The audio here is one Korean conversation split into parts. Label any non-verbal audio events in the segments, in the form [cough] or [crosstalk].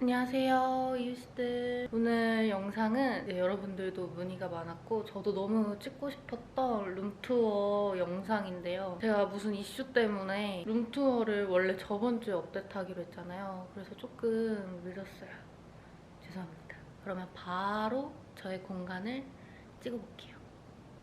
안녕하세요 이유씨들. 오늘 영상은 네, 여러분들도 문의가 많았고 저도 너무 찍고 싶었던 룸투어 영상인데요. 제가 무슨 이슈 때문에 룸투어를 원래 저번 주에 업데이트하기로 했잖아요. 그래서 조금 늦었어요. 죄송합니다. 그러면 바로 저의 공간을 찍어볼게요.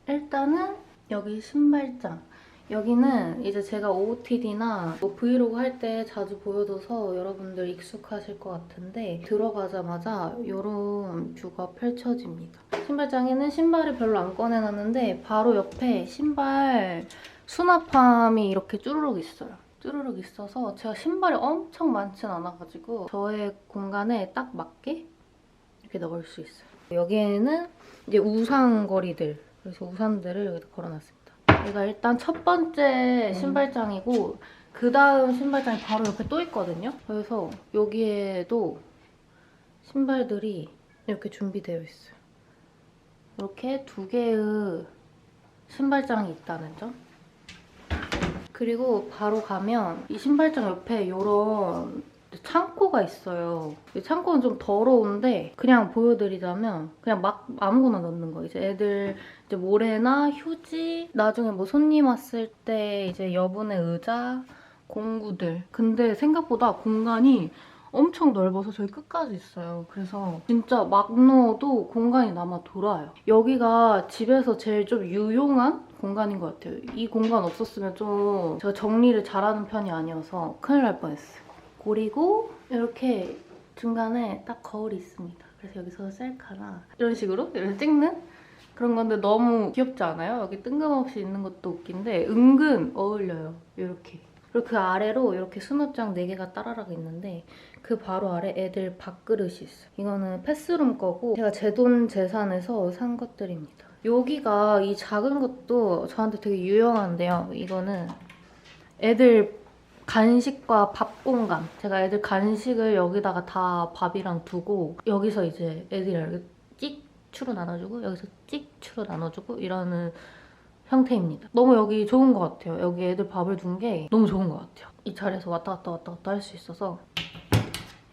일단은 여기 신발장 여기는 이제 제가 OOTD나 뭐 브이로그 할 때 자주 보여줘서 여러분들 익숙하실 것 같은데 들어가자마자 이런 뷰가 펼쳐집니다. 신발장에는 신발을 별로 안 꺼내놨는데 바로 옆에 신발 수납함이 이렇게 쭈루룩 있어요. 쭈루룩 있어서 제가 신발이 엄청 많진 않아가지고 저의 공간에 딱 맞게 이렇게 넣을 수 있어요. 여기에는 이제 우산거리들 그래서 우산들을 여기다 걸어놨습니다. 얘가 일단 첫 번째 신발장이고 그 다음 신발장이 바로 옆에 또 있거든요. 그래서 여기에도 신발들이 이렇게 준비되어 있어요. 이렇게 두 개의 신발장이 있다는 점. 그리고 바로 가면 이 신발장 옆에 이런 창고가 있어요. 이 창고는 좀 더러운데 그냥 보여드리자면 그냥 막 아무거나 넣는 거예요. 이제 애들 이제 모래나 휴지, 나중에 뭐 손님 왔을 때 이제 여분의 의자, 공구들. 근데 생각보다 공간이 엄청 넓어서 저희 끝까지 있어요. 그래서 진짜 막 넣어도 공간이 남아 돌아요. 여기가 집에서 제일 좀 유용한 공간인 것 같아요. 이 공간 없었으면 좀 제가 정리를 잘하는 편이 아니어서 큰일 날 뻔했어요. 그리고 이렇게 중간에 딱 거울이 있습니다. 그래서 여기서 셀카나 이런 식으로 이렇게 찍는 그런 건데 너무 귀엽지 않아요? 여기 뜬금없이 있는 것도 웃긴데 은근 어울려요. 이렇게. 그리고 그 아래로 이렇게 수납장 4개가 따라락 있는데 그 바로 아래 애들 밥그릇이 있어요. 이거는 패스룸 거고 제가 제 돈 재산에서 산 것들입니다. 여기가 이 작은 것도 저한테 되게 유용한데요. 이거는 애들 간식과 밥 공간. 제가 애들 간식을 여기다가 다 밥이랑 두고 여기서 이제 애들이랑 찍 추로 나눠주고 여기서 찍 추로 나눠주고 이러는 형태입니다. 너무 여기 좋은 것 같아요. 여기 애들 밥을 둔 게 너무 좋은 것 같아요. 이 자리에서 왔다 갔다 왔다 갔다 할 수 있어서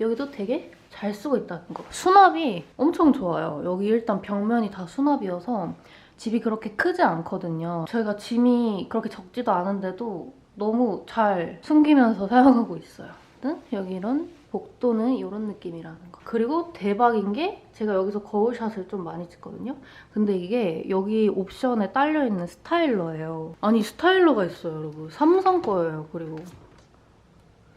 여기도 되게 잘 쓰고 있다는 거. 수납이 엄청 좋아요. 여기 일단 벽면이 다 수납이어서 집이 그렇게 크지 않거든요. 저희가 짐이 그렇게 적지도 않은데도 너무 잘 숨기면서 [laughs] 사용하고 있어요. 여기 이런 복도는 이런 느낌이라는 거. 그리고 대박인 게 제가 여기서 거울샷을 좀 많이 찍거든요. 근데 이게 여기 옵션에 딸려있는 스타일러예요. 아니 스타일러가 있어요 여러분. 삼성 거예요. 그리고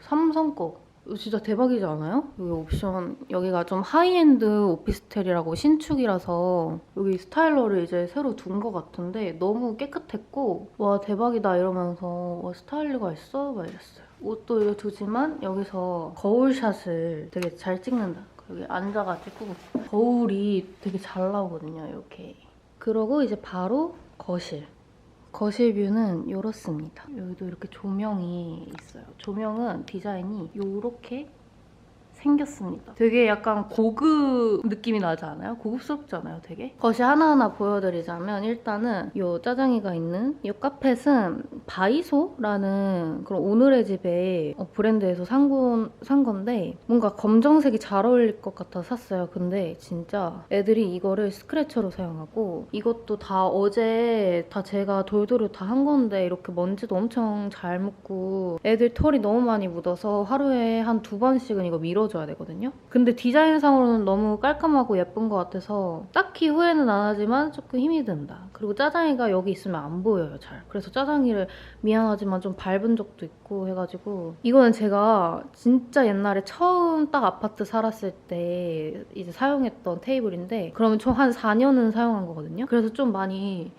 삼성 거. 이거 진짜 대박이지 않아요? 여기 옵션 여기가 좀 하이엔드 오피스텔이라고 신축이라서 여기 스타일러를 이제 새로 둔 것 같은데 너무 깨끗했고 와 대박이다 이러면서 와 스타일러가 있어? 막 이랬어요. 옷도 이렇게 두지만 여기서 거울샷을 되게 잘 찍는다. 여기 앉아가지고 거울이 되게 잘 나오거든요. 이렇게. 그러고 이제 바로 거실. 거실 뷰는 이렇습니다. 여기도 이렇게 조명이 있어요. 조명은 디자인이 이렇게 생겼습니다. 되게 약간 고급 느낌이 나지 않아요? 고급스럽잖아요, 되게? 것이 하나하나 보여드리자면 일단은 이 짜장이가 있는 이 카펫은 바이소라는 그런 오늘의 집에 어, 브랜드에서 산, 건, 산 건데 뭔가 검정색이 잘 어울릴 것 같아서 샀어요. 근데 진짜 애들이 이거를 스크래쳐로 사용하고 이것도 다 어제 다 제가 돌돌을 다한 건데 이렇게 먼지도 엄청 잘 묻고 애들 털이 너무 많이 묻어서 하루에 한 두 번씩은 이거 밀어 줘야 되거든요. 근데 디자인상으로는 너무 깔끔하고 예쁜 것 같아서 딱히 후회는 안 하지만 조금 힘이 든다. 그리고 짜장이가 여기 있으면 안 보여요, 잘. 그래서 짜장이를 미안하지만 좀 밟은 적도 있고 해가지고 이거는 제가 진짜 옛날에 처음 딱 아파트 살았을 때 이제 사용했던 테이블인데 그러면 총 한 4년은 사용한 거거든요. 그래서 좀 많이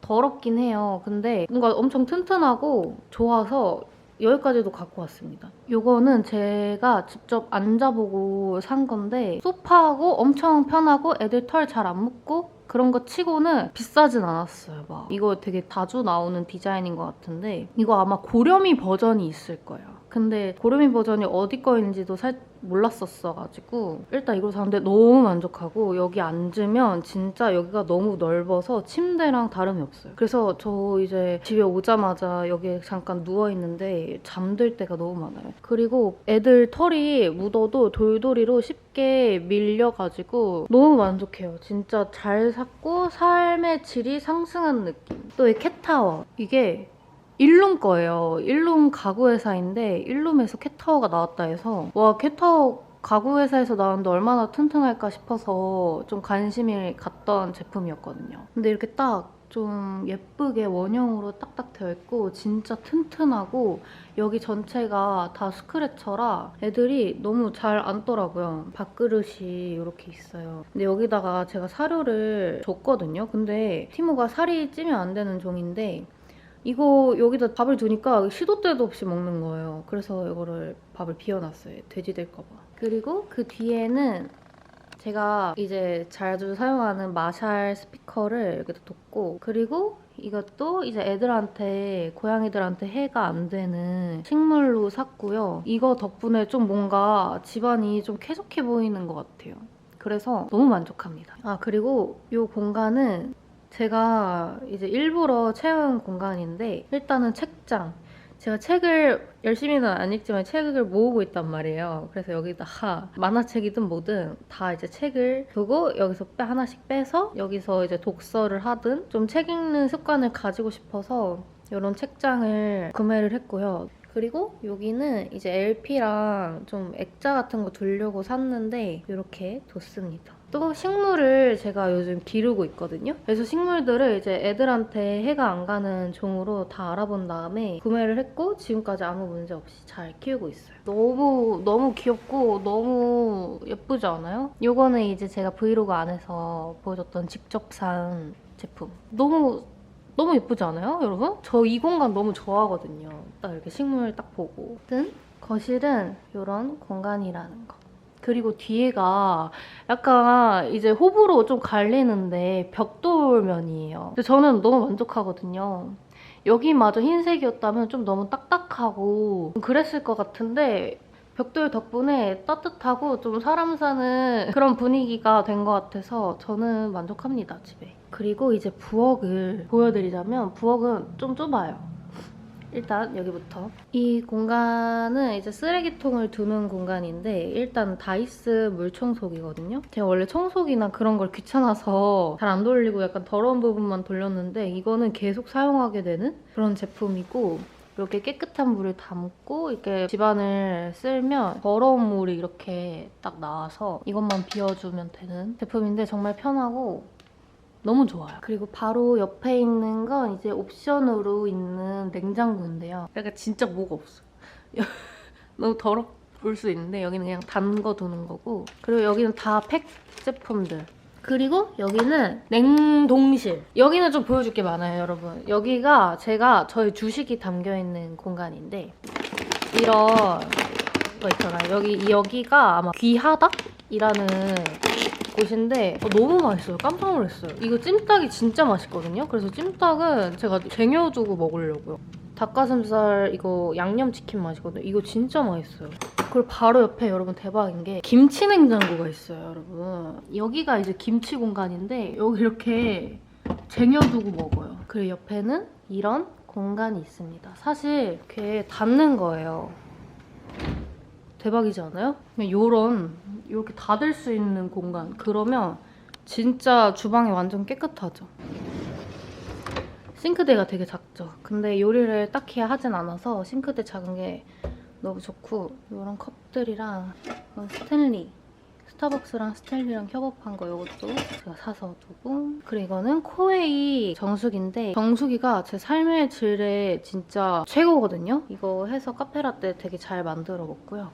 더럽긴 해요. 근데 뭔가 엄청 튼튼하고 좋아서 여기까지도 갖고 왔습니다. 이거는 제가 직접 앉아보고 산 건데 소파하고 엄청 편하고 애들 털 잘안 묻고 그런 거 치고는 비싸진 않았어요. 막 이거 되게 자주 나오는 디자인인 것 같은데 이거 아마 고렴이 버전이 있을 거예요. 근데 고르미 버전이 어디 거인지도 살 몰랐었어가지고 일단 이걸 샀는데 너무 만족하고 여기 앉으면 진짜 여기가 너무 넓어서 침대랑 다름이 없어요. 그래서 저 이제 집에 오자마자 여기에 잠깐 누워있는데 잠들 때가 너무 많아요. 그리고 애들 털이 묻어도 돌돌이로 쉽게 밀려가지고 너무 만족해요. 진짜 잘 샀고 삶의 질이 상승한 느낌. 또 이 캣타워. 이게 일룸 거예요. 일룸 가구 회사인데 일룸에서 캣타워가 나왔다 해서 와 캣타워 가구 회사에서 나왔는데 얼마나 튼튼할까 싶어서 좀 관심이 갔던 제품이었거든요. 근데 이렇게 딱 좀 예쁘게 원형으로 딱딱 되어 있고 진짜 튼튼하고 여기 전체가 다 스크래쳐라 애들이 너무 잘 앉더라고요. 밥그릇이 이렇게 있어요. 근데 여기다가 제가 사료를 줬거든요. 근데 티모가 살이 찌면 안 되는 종인데 이거 여기다 밥을 두니까 시도 때도 없이 먹는 거예요. 그래서 이거를 밥을 비워놨어요. 돼지 될까봐. 그리고 그 뒤에는 제가 이제 자주 사용하는 마샬 스피커를 여기다 뒀고 그리고 이것도 이제 애들한테 고양이들한테 해가 안 되는 식물로 샀고요. 이거 덕분에 좀 뭔가 집안이 좀 쾌적해 보이는 것 같아요. 그래서 너무 만족합니다. 아 그리고 이 공간은 제가 이제 일부러 채운 공간인데 일단은 책장. 제가 책을 열심히는 안 읽지만 책을 모으고 있단 말이에요. 그래서 여기다가 만화책이든 뭐든 다 이제 책을 두고 여기서 빼 하나씩 빼서 여기서 이제 독서를 하든 좀 책 읽는 습관을 가지고 싶어서 이런 책장을 구매를 했고요. 그리고 여기는 이제 LP랑 좀 액자 같은 거 두려고 샀는데 이렇게 뒀습니다. 또 식물을 제가 요즘 기르고 있거든요. 그래서 식물들을 이제 애들한테 해가 안 가는 종으로 다 알아본 다음에 구매를 했고 지금까지 아무 문제 없이 잘 키우고 있어요. 너무 너무 귀엽고 너무 예쁘지 않아요? 이거는 이제 제가 브이로그 안에서 보여줬던 직접 산 제품. 너무 너무 예쁘지 않아요, 여러분? 저 이 공간 너무 좋아하거든요. 딱 이렇게 식물 딱 보고. 아무튼 거실은 이런 공간이라는 거. 그리고 뒤에가 약간 이제 호불호 좀 갈리는데 벽돌면이에요. 저는 너무 만족하거든요. 여기마저 흰색이었다면 좀 너무 딱딱하고 그랬을 것 같은데 벽돌 덕분에 따뜻하고 좀 사람 사는 그런 분위기가 된 것 같아서 저는 만족합니다, 집에. 그리고 이제 부엌을 보여드리자면 부엌은 좀 좁아요. 일단 여기부터. 이 공간은 이제 쓰레기통을 두는 공간인데 일단 다이스 물청소기거든요. 제가 원래 청소기나 그런 걸 귀찮아서 잘 안 돌리고 약간 더러운 부분만 돌렸는데 이거는 계속 사용하게 되는 그런 제품이고 이렇게 깨끗한 물을 담고 이렇게 집안을 쓸면 더러운 물이 이렇게 딱 나와서 이것만 비워주면 되는 제품인데 정말 편하고 너무 좋아요. 그리고 바로 옆에 있는 건 이제 옵션으로 있는 냉장고인데요. 약간 진짜 뭐가 없어요. [laughs] 너무 더럽을 수 있는데 여기는 그냥 담궈 두는 거고 그리고 여기는 다 팩 제품들 그리고 여기는 냉동실. 여기는 좀 보여줄 게 많아요, 여러분. 여기가 제가 저희 주식이 담겨있는 공간인데 이런 거 있잖아요. 여기, 여기가 아마 귀하다이라는 곳인데 어, 너무 맛있어요. 깜짝 놀랐어요. 이거 찜닭이 진짜 맛있거든요. 그래서 찜닭은 제가 쟁여두고 먹으려고요. 닭가슴살 이거 양념치킨 맛이거든요. 이거 진짜 맛있어요. 그리고 바로 옆에 여러분 대박인 게 김치 냉장고가 있어요, 여러분. 여기가 이제 김치 공간인데 여기 이렇게 쟁여두고 먹어요. 그리고 옆에는 이런 공간이 있습니다. 사실 이렇게 닫는 거예요. 대박이지 않아요? 요런 이렇게 닫을 수 있는 공간. 그러면 진짜 주방이 완전 깨끗하죠. 싱크대가 되게 작죠. 근데 요리를 딱히 하진 않아서 싱크대 작은 게 너무 좋고 이런 컵들이랑 이건 스탠리 스타벅스랑 스탠리랑 협업한 거 이것도 제가 사서 두고 그리고 이거는 코웨이 정수기인데 정수기가 제 삶의 질에 진짜 최고거든요. 이거 해서 카페라떼 되게 잘 만들어 먹고요.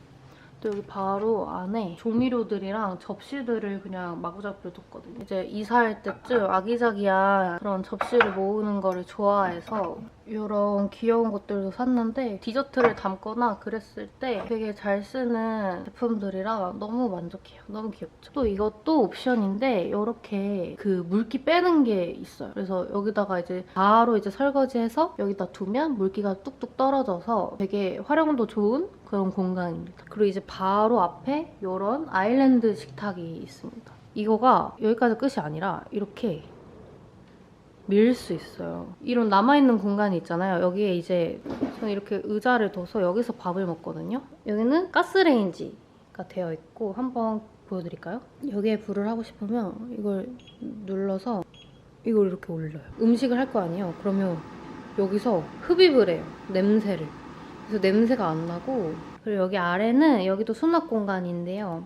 또 여기 바로 안에 조미료들이랑 접시들을 그냥 마구잡이로 뒀거든요. 이제 이사할 때쯤 아기자기한 그런 접시를 모으는 거를 좋아해서 이런 귀여운 것들도 샀는데 디저트를 담거나 그랬을 때 되게 잘 쓰는 제품들이라 너무 만족해요. 너무 귀엽죠? 또 이것도 옵션인데 이렇게 그 물기 빼는 게 있어요. 그래서 여기다가 이제 바로 이제 설거지해서 여기다 두면 물기가 뚝뚝 떨어져서 되게 활용도 좋은 그런 공간입니다. 그리고 이제 바로 앞에 이런 아일랜드 식탁이 있습니다. 이거가 여기까지 끝이 아니라 이렇게 밀 수 있어요. 이런 남아있는 공간이 있잖아요. 여기에 이제 저는 이렇게 의자를 둬서 여기서 밥을 먹거든요. 여기는 가스레인지가 되어 있고 한번 보여드릴까요? 여기에 불을 하고 싶으면 이걸 눌러서 이걸 이렇게 올려요. 음식을 할 거 아니에요. 그러면 여기서 흡입을 해요. 냄새를. 그래서 냄새가 안 나고 그리고 여기 아래는 여기도 수납 공간인데요.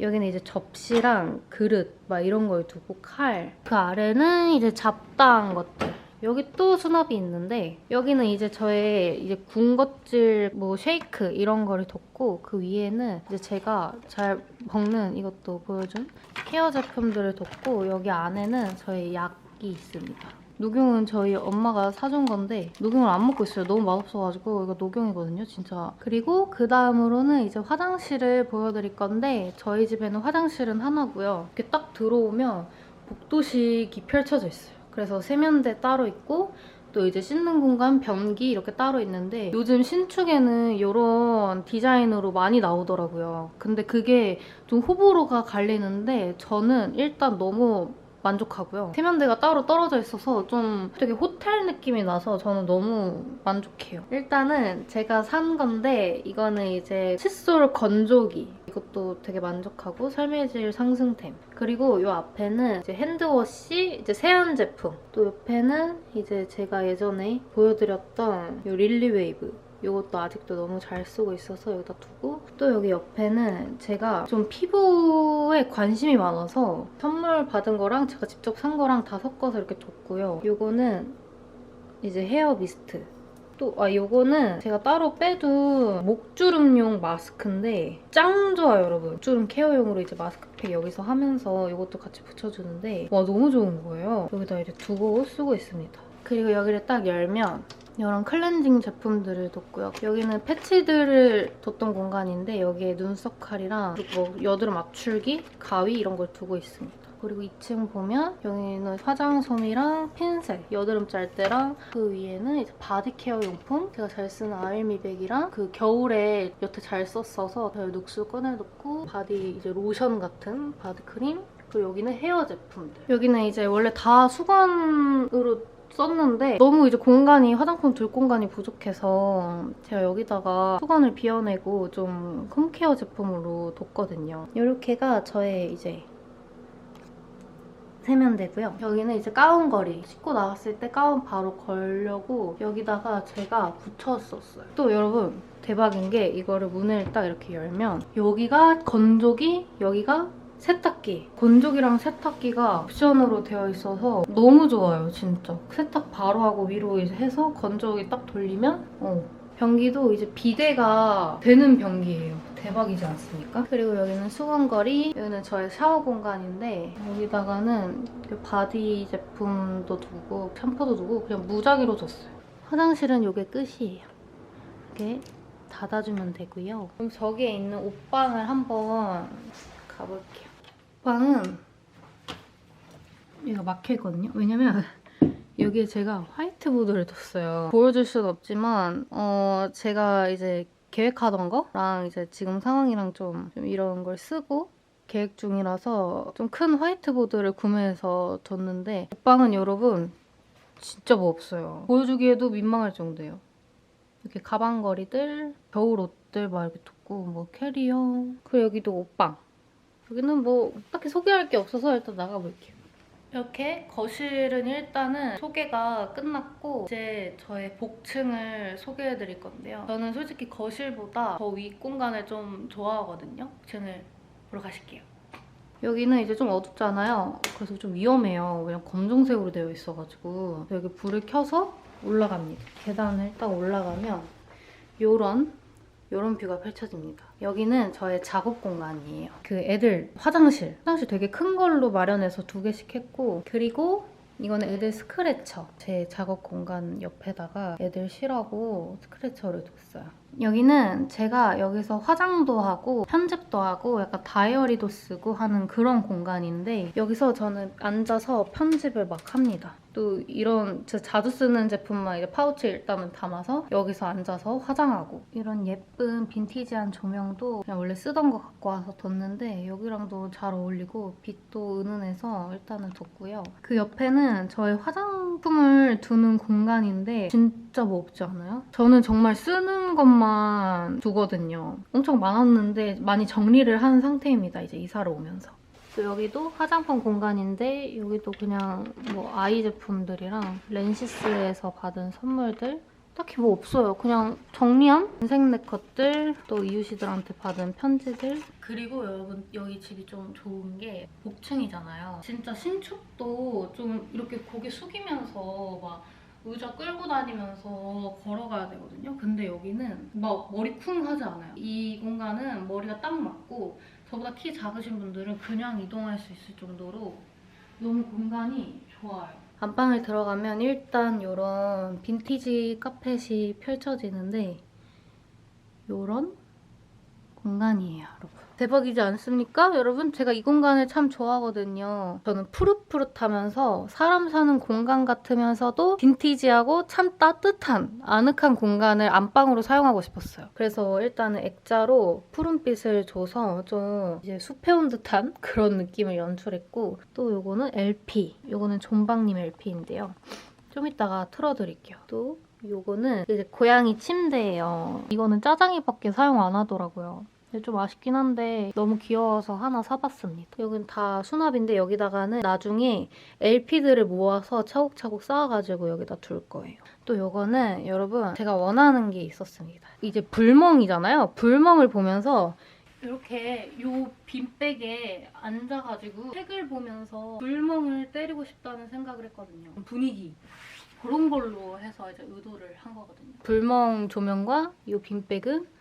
여기는 이제 접시랑 그릇 막 이런 걸 두고 칼. 그 아래는 이제 잡다한 것들. 여기 또 수납이 있는데 여기는 이제 저의 이제 군것질 뭐 쉐이크 이런 거를 뒀고 그 위에는 이제 제가 잘 먹는 이것도 보여준 케어 제품들을 뒀고 여기 안에는 저의 약이 있습니다. 녹용은 저희 엄마가 사준 건데 녹용을 안 먹고 있어요. 너무 맛없어가지고 이거 녹용이거든요, 진짜. 그리고 그 다음으로는 이제 화장실을 보여드릴 건데 저희 집에는 화장실은 하나고요. 이렇게 딱 들어오면 복도식이 펼쳐져 있어요. 그래서 세면대 따로 있고 또 이제 씻는 공간, 변기 이렇게 따로 있는데 요즘 신축에는 이런 디자인으로 많이 나오더라고요. 근데 그게 좀 호불호가 갈리는데 저는 일단 너무 만족하고요. 세면대가 따로 떨어져 있어서 좀 되게 호텔 느낌이 나서 저는 너무 만족해요. 일단은 제가 산 건데 이거는 이제 칫솔 건조기. 이것도 되게 만족하고 삶의 질 상승템. 그리고 이 앞에는 이제 핸드워시, 이제 세안 제품. 또 옆에는 이제 제가 예전에 보여드렸던 이 릴리웨이브. 이것도 아직도 너무 잘 쓰고 있어서 여기다 두고 또 여기 옆에는 제가 좀 피부에 관심이 많아서 선물 받은 거랑 제가 직접 산 거랑 다 섞어서 이렇게 뒀고요. 이거는 이제 헤어 미스트. 또, 아, 요거는 제가 따로 빼둔 목주름용 마스크인데 짱 좋아요, 여러분. 목주름 케어용으로 이제 마스크팩 여기서 하면서 이것도 같이 붙여주는데 와, 너무 좋은 거예요. 여기다 이제 두고 쓰고 있습니다. 그리고 여기를 딱 열면 이런 클렌징 제품들을 뒀고요. 여기는 패치들을 뒀던 공간인데 여기에 눈썹 칼이랑 그리고 뭐 여드름 압출기, 가위 이런 걸 두고 있습니다. 그리고 2층 보면 여기는 화장솜이랑 핀셋, 여드름 짤 때랑 그 위에는 이제 바디케어 용품 제가 잘 쓰는 아일미백이랑 그 겨울에 여태 잘 썼어서 별 녹수 꺼내놓고 바디 이제 로션 같은 바디크림 그리고 여기는 헤어 제품들 여기는 이제 원래 다 수건으로 썼는데 너무 이제 공간이 화장품 둘 공간이 부족해서 제가 여기다가 수건을 비워내고 좀 홈케어 제품으로 뒀거든요. 이렇게가 저의 이제 세면대고요. 여기는 이제 가운걸이. 씻고 나갔을 때 가운 바로 걸려고 여기다가 제가 붙였었어요. 또 여러분 대박인 게 이거를 문을 딱 이렇게 열면 여기가 건조기, 여기가 세탁기. 건조기랑 세탁기가 옵션으로 되어 있어서 너무 좋아요, 진짜. 세탁 바로 하고 위로 이제 해서 건조기 딱 돌리면 어. 변기도 이제 비대가 되는 변기예요. 대박이지 않습니까? 그리고 여기는 수건거리, 여기는 저의 샤워 공간인데 여기다가는 그 바디 제품도 두고 샴푸도 두고 그냥 무작위로 뒀어요. 화장실은 이게 끝이에요. 이렇게 닫아주면 되고요. 그럼 저기에 있는 옷방을 한번 가볼게요. 옷방은 여기가 막혀있거든요. 왜냐면 여기에 제가 화이트보드를 뒀어요. 보여줄 순 없지만 어 제가 이제 계획하던 거랑 이제 지금 상황이랑 좀, 좀 이런 걸 쓰고 계획 중이라서 좀 큰 화이트보드를 구매해서 뒀는데 옷방은 여러분 진짜 뭐 없어요. 보여주기에도 민망할 정도예요. 이렇게 가방걸이들, 겨울 옷들 막 이렇게 뒀고 뭐 캐리어 그리고 여기도 옷방 여기는 뭐 딱히 소개할 게 없어서 일단 나가볼게요. 이렇게 거실은 일단은 소개가 끝났고 이제 저의 복층을 소개해드릴 건데요. 저는 솔직히 거실보다 더 윗공간을 좀 좋아하거든요. 복층을 보러 가실게요. 여기는 이제 좀 어둡잖아요. 그래서 좀 위험해요. 그냥 검정색으로 되어 있어가지고 여기 불을 켜서 올라갑니다. 계단을 딱 올라가면 이런 이런 뷰가 펼쳐집니다. 여기는 저의 작업 공간이에요. 그 애들 화장실. 화장실 되게 큰 걸로 마련해서 두 개씩 했고 그리고 이거는 애들 스크래처. 제 작업 공간 옆에다가 애들 쉬라고 스크래처를 뒀어요. 여기는 제가 여기서 화장도 하고 편집도 하고 약간 다이어리도 쓰고 하는 그런 공간인데 여기서 저는 앉아서 편집을 막 합니다. 또 이런 제가 자주 쓰는 제품만 이제 파우치에 일단은 담아서 여기서 앉아서 화장하고 이런 예쁜 빈티지한 조명도 그냥 원래 쓰던 거 갖고 와서 뒀는데 여기랑도 잘 어울리고 빛도 은은해서 일단은 뒀고요. 그 옆에는 저의 화장품을 두는 공간인데 진짜 뭐 없지 않아요? 저는 정말 쓰는 것만 두거든요. 엄청 많았는데 많이 정리를 한 상태입니다. 이제 이사를 오면서. 또 여기도 화장품 공간인데 여기도 그냥 뭐 아이 제품들이랑 렌시스에서 받은 선물들 딱히 뭐 없어요. 그냥 정리함? 인생 네컷들, 또 이유시들한테 받은 편지들. 그리고 여러분 여기 집이 좀 좋은 게 복층이잖아요. 진짜 신축도 좀 이렇게 고개 숙이면서 막 의자 끌고 다니면서 걸어가야 되거든요. 근데 여기는 막 머리 쿵 하지 않아요. 이 공간은 머리가 딱 맞고 저보다 키 작으신 분들은 그냥 이동할 수 있을 정도로 너무 공간이 좋아요. 안방을 들어가면 일단 이런 빈티지 카펫이 펼쳐지는데 이런 공간이에요, 여러분. 대박이지 않습니까? 여러분, 제가 이 공간을 참 좋아하거든요. 저는 푸릇푸릇하면서 사람 사는 공간 같으면서도 빈티지하고 참 따뜻한 아늑한 공간을 안방으로 사용하고 싶었어요. 그래서 일단은 액자로 푸른빛을 줘서 좀 이제 숲에 온 듯한 [laughs] 그런 느낌을 연출했고 또 요거는 LP, 요거는 존박님 LP인데요. 좀 이따가 틀어드릴게요. 또 요거는 이제 고양이 침대예요. 이거는 짜장이밖에 사용 안 하더라고요. 좀 아쉽긴 한데 너무 귀여워서 하나 사봤습니다. 여긴 다 수납인데 여기다가는 나중에 LP들을 모아서 차곡차곡 쌓아가지고 여기다 둘 거예요. 또 요거는 여러분 제가 원하는 게 있었습니다. 이제 불멍이잖아요. 불멍을 보면서 이렇게 요 빈백에 앉아가지고 책을 보면서 불멍을 때리고 싶다는 생각을 했거든요. 분위기. 그런 걸로 해서 이제 의도를 한 거거든요. 불멍 조명과 이 빈백은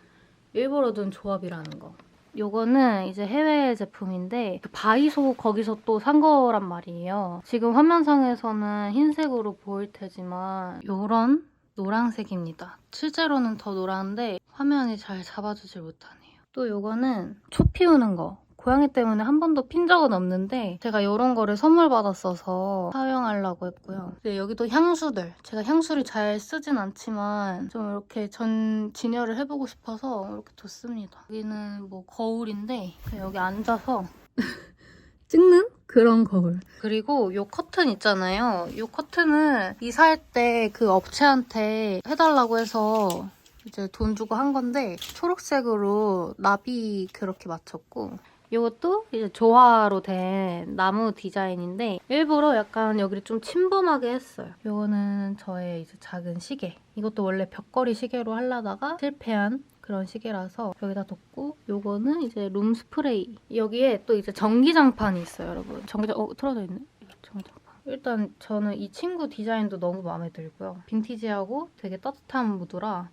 일부러 둔 조합이라는 거. 요거는 이제 해외 제품인데 그 바이소 거기서 또 산 거란 말이에요. 지금 화면상에서는 흰색으로 보일 테지만 요런 노란색입니다. 실제로는 더 노란데 화면이 잘 잡아주질 못하네요. 또 요거는 초 피우는 거. 고양이 때문에 한 번도 핀 적은 없는데 제가 이런 거를 선물 받았어서 사용하려고 했고요. 여기도 향수들. 제가 향수를 잘 쓰진 않지만 좀 이렇게 전 진열을 해보고 싶어서 이렇게 뒀습니다. 여기는 뭐 거울인데 여기 앉아서 [laughs] 찍는 그런 거울. 그리고 요 커튼 있잖아요. 요 커튼은 이사할 때 그 업체한테 해달라고 해서 이제 돈 주고 한 건데 초록색으로 나비 그렇게 맞췄고 이것도 이제 조화로 된 나무 디자인인데 일부러 약간 여기를 좀 침범하게 했어요. 이거는 저의 이제 작은 시계. 이것도 원래 벽걸이 시계로 하려다가 실패한 그런 시계라서 여기다 뒀고 요거는 이제 룸 스프레이. 여기에 또 이제 전기장판이 있어요, 여러분. 전기장 어 틀어져 있네. 전기장판. 일단 저는 이 친구 디자인도 너무 마음에 들고요. 빈티지하고 되게 따뜻한 무드라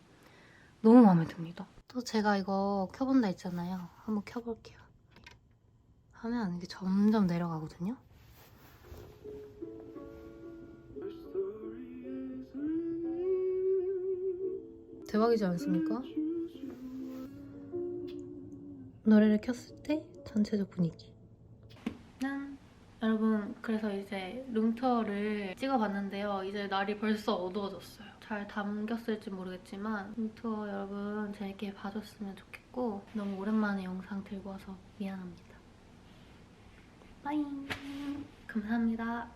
너무 마음에 듭니다. 또 제가 이거 켜본다 했잖아요. 한번 켜볼게요. 하면 이게 점점 내려가거든요. 대박이지 않습니까? 노래를 켰을 때 전체적 분위기. 짠! 여러분, 그래서 이제 룸투어를 찍어봤는데요. 이제 날이 벌써 어두워졌어요. 잘 담겼을지 모르겠지만 룸투어 여러분 재밌게 봐줬으면 좋겠고 너무 오랜만에 영상 들고 와서 미안합니다. 빠잉! 감사합니다.